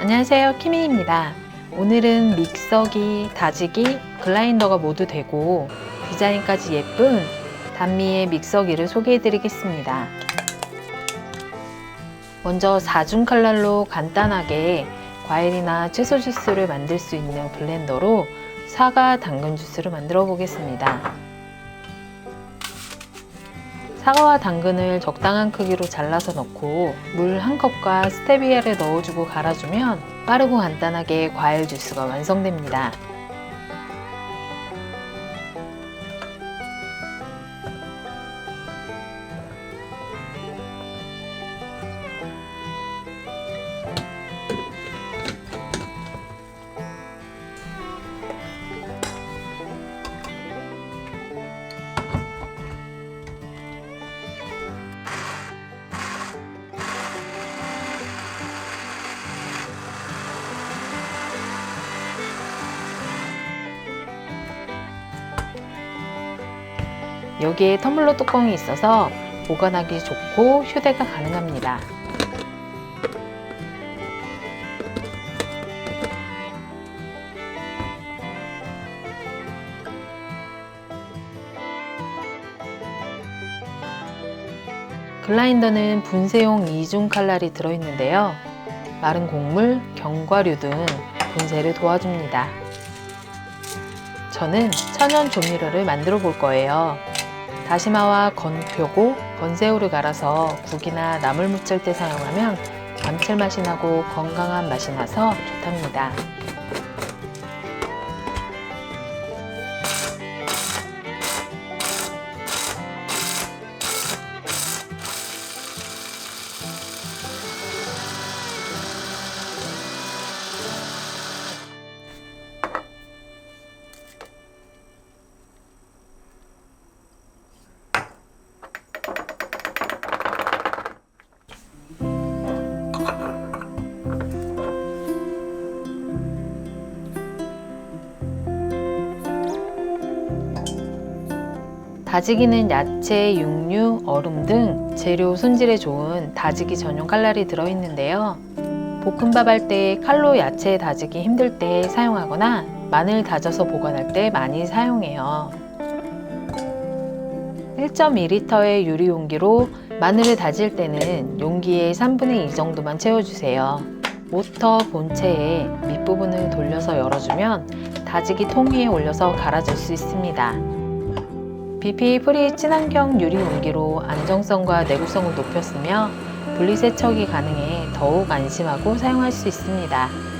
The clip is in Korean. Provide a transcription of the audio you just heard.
안녕하세요. 키미입니다. 오늘은 믹서기, 다지기, 글라인더가 모두 되고 디자인까지 예쁜 단미의 믹서기를 소개해 드리겠습니다. 먼저 4중 칼날로 간단하게 과일이나 채소 주스를 만들 수 있는 블렌더로 사과 당근 주스를 만들어 보겠습니다. 사과와 당근을 적당한 크기로 잘라서 넣고 물 한 컵과 스테비아를 넣어주고 갈아주면 빠르고 간단하게 과일 주스가 완성됩니다. 여기에 텀블러 뚜껑이 있어서 보관하기 좋고 휴대가 가능합니다. 글라인더는 분쇄용 이중 칼날이 들어있는데요. 마른 곡물, 견과류 등 분쇄를 도와줍니다. 저는 천연 조미료를 만들어 볼 거예요. 다시마와 건표고, 건새우를 갈아서 국이나 나물 무칠 때 사용하면 감칠맛이 나고 건강한 맛이 나서 좋답니다. 다지기는 야채, 육류, 얼음 등 재료 손질에 좋은 다지기 전용 칼날이 들어있는데요. 볶음밥 할 때 칼로 야채 다지기 힘들 때 사용하거나 마늘 다져서 보관할 때 많이 사용해요. 1.2리터의 유리 용기로 마늘을 다질 때는 용기의 3분의 2 정도만 채워주세요. 모터 본체의 밑부분을 돌려서 열어주면 다지기 통 위에 올려서 갈아줄 수 있습니다. BP 프리 친환경 유리 용기로 안정성과 내구성을 높였으며 분리 세척이 가능해 더욱 안심하고 사용할 수 있습니다.